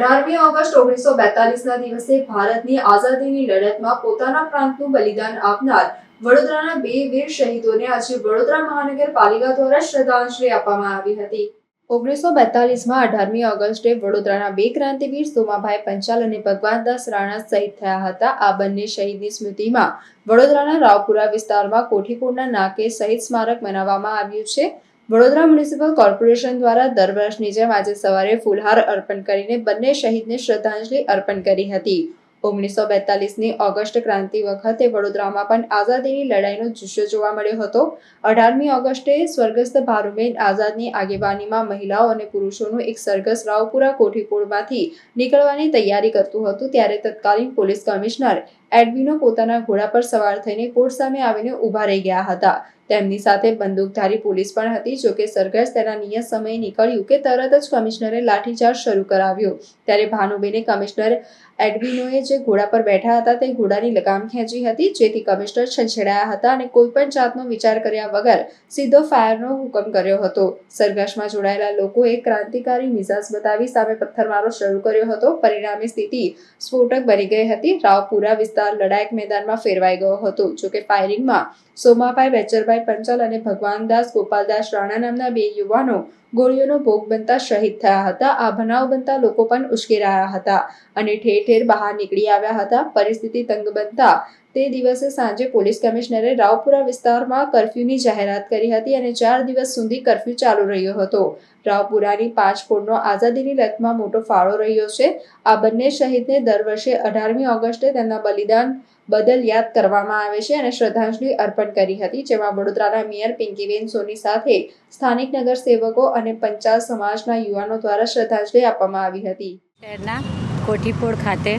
અઢારમી ઓગસ્ટ ઓગણીસો બેતાલીસના દિવસે ભારતની આઝાદીની લડતમાં પોતાના પ્રાંતનું બલિદાન આપનાર વડોદરાના બે વીર શહીદોને આજે વડોદરા મહાનગરપાલિકા દ્વારા શ્રદ્ધાંજલિ આપવામાં આવી હતી. ઓગણીસો બેતાલીસમાં અઢારમી ઓગસ્ટે વડોદરાના બે ક્રાંતિવીર સોમાભાઈ પંચાલ અને ભગવાનદાસ રાણા શહીદ થયા હતા. આ બંને શહીદની સ્મૃતિમાં વડોદરાના રાવપુરા વિસ્તારમાં કોઠીપુરના નાકે શહીદ સ્મારક મનાવવામાં આવ્યું છે. વડોદરા મ્યુનિસિપલ કોર્પોરેશન દ્વારા દર વર્ષની જેમ આજે સવારે ફૂલહાર અર્પણ કરીને બંને શહીદને શ્રદ્ધાંજલિ અર્પણ કરી હતી. ઓગણીસો બેતાલીસની ઓગસ્ટ ક્રાંતિ વખતે વડોદરામાં પણ આઝાદીની લડાઈનો જુસ્સો જોવા મળ્યો હતો. અઢારમી ઓગસ્ટે સ્વર્ગસ્થ ભારુબેન આઝાદની આગેવાનીમાં મહિલાઓ અને પુરુષોનું એક સરઘસ રાવપુરા કોઠીપોળમાંથી નીકળવાની તૈયારી કરતું હતું, ત્યારે તત્કાલીન પોલીસ કમિશનર એડવિનો પોતાના ઘોડા પર સવાર થઈને કોર્ટ સામે આવીને ઊભા રહી ગયા હતા. તેમની સાથે બંદૂકધારી પોલીસ પણ હતી જોકે સરઘસ તેના નિયત સમયે નીકળ્યું કે તરત જ કમિશનરે લાઠીચાર્જ શરૂ કરાવ્યો. ત્યારે ભાનુબેને કમિશનર એડવિનોએ જે ઘોડા પર બેઠા હતા, તે ઘોડાની લગામ ખેંચી હતી, જેથી કમિશનર છંછેડાયા હતા અને કોઈપણ જાતનો વિચાર કર્યા વગર સીધો ફાયરનો હુકમ કર્યો હતો. સરઘસમાં જોડાયેલા લોકોએ ક્રાંતિકારી મિજાજ બતાવી સામે પથ્થરમારો શરૂ કર્યો હતો. પરિણામે સ્થિતિ સ્ફોટક બની ગઈ હતી. રાવપુરા વિસ્તાર લડાયક મેદાનમાં ફેરવાઈ ગયો હતો. જોકે ફાયરિંગમાં સોમાભાઈ બેચરભાઈ પંચાલ અને ભગવાનદાસ ગોપાલદાસ રાણા નામના બે યુવાનો ગોળીઓનો ભોગ બનતા શહીદ થયા હતા. આ બનાવ બનતા લોકો પણ ઉશ્કેરાયા હતા અને ઠેર ઠેર બહાર નીકળી આવ્યા હતા. પરિસ્થિતિ તંગ બનતા તે દિવસે સાંજે પોલીસ કમિશનરે રાવપુરા વિસ્તારમાં કર્ફ્યુની જાહેરાત કરી હતી અને ચાર દિવસ સુધી કર્ફ્યુ ચાલુ રહ્યો હતો. રાવપુરાની પાંચ ફોડનો આઝાદીની લતમાં મોટો ફાળો રહ્યો છે. આ બંને શહીદને દર વર્ષે અઢારમી ઓગસ્ટે તેમના બલિદાન બદલ યાદ કરવામાં આવે છે અને શ્રદ્ધાંજલિ અર્પણ કરી હતી, જેમાં વડોદરાના મેયર પિંકીબેન સોની સાથે સ્થાનિક નગરસેવકો અને પંચાલ સમાજના યુવાનો દ્વારા શ્રદ્ધાંજલિ આપવામાં આવી હતી. શહેરના કોઠીપોળ ખાતે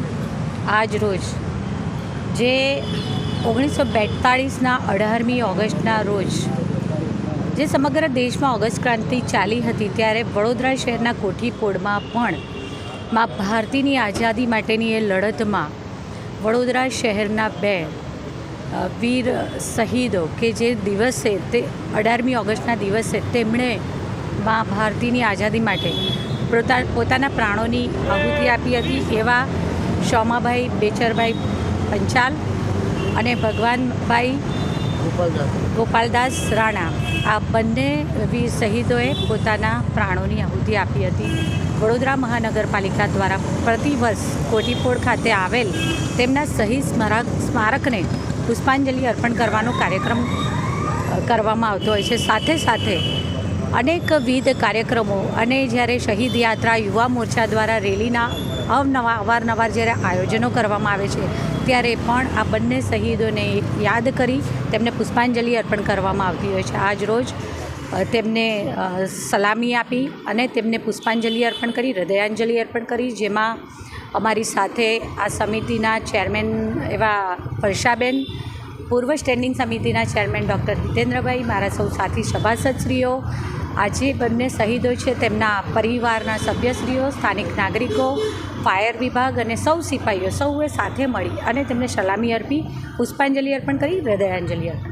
આજ રોજ જે ઓગણીસો બેતાળીસના અઢારમી ઓગસ્ટના રોજ જે સમગ્ર દેશમાં ઓગસ્ટ ક્રાંતિ ચાલી હતી ત્યારે વડોદરા શહેરના કોઠીપોળમાં પણ મા ભારતીની આઝાદી માટેની એ લડતમાં વડોદરા શહેરના બે વીર શહીદો કે જે દિવસે તે અઢારમી ઓગસ્ટના દિવસે તેમણે મા ભારતીની આઝાદી માટે પોતા પોતાના પ્રાણોની આહુતિ આપી હતી એવા શોમાભાઈ બેચરભાઈ પંચાલ અને ભગવાનભાઈ ગોપાલદાસ. રાણા. આ બંને વીર શહીદોએ પોતાના પ્રાણોની આહુતિ આપી હતી. વડોદરા મહાનગરપાલિકા દ્વારા પ્રતિવર્ષ કોટીપોળ ખાતે આવેલ તેમના શહીદ સ્મારક સ્મારકને પુષ્પાંજલિ અર્પણ કરવાનો કાર્યક્રમ કરવામાં આવતો હોય છે. સાથે સાથે અનેકવિધ કાર્યક્રમો અને જ્યારે શહીદ યાત્રા યુવા મોરચા દ્વારા રેલીના અવનવા, અવારનવાર જ્યારે આયોજનો કરવામાં આવે છે, ત્યારે પણ આ બંને શહીદોને યાદ કરી તેમને પુષ્પાંજલિ અર્પણ કરવામાં આવતી હોય છે. આજ રોજ તેમને સલામી આપી અને તેમને પુષ્પાંજલિ અર્પણ કરી, હૃદયાંજલિ અર્પણ કરી, જેમાં અમારી સાથે આ સમિતિના ચેરમેન એવા વર્ષાબેન, પૂર્વ સ્ટેન્ડિંગ સમિતિના ચેરમેન ડૉક્ટર હિતેન્દ્રભાઈ, મારા સૌ સાથી સભાસદશ્રીઓ આજે બંને શહીદો છે. તેમના પરિવારના સભ્યશ્રીઓ, સ્થાનિક નાગરિકો, ફાયર વિભાગ અને સૌ સિપાહીઓ સૌએ સાથે મળી અને તેમને સલામી અર્પી, પુષ્પાંજલિ અર્પણ કરી, હૃદયાંજલિ અર્પણ.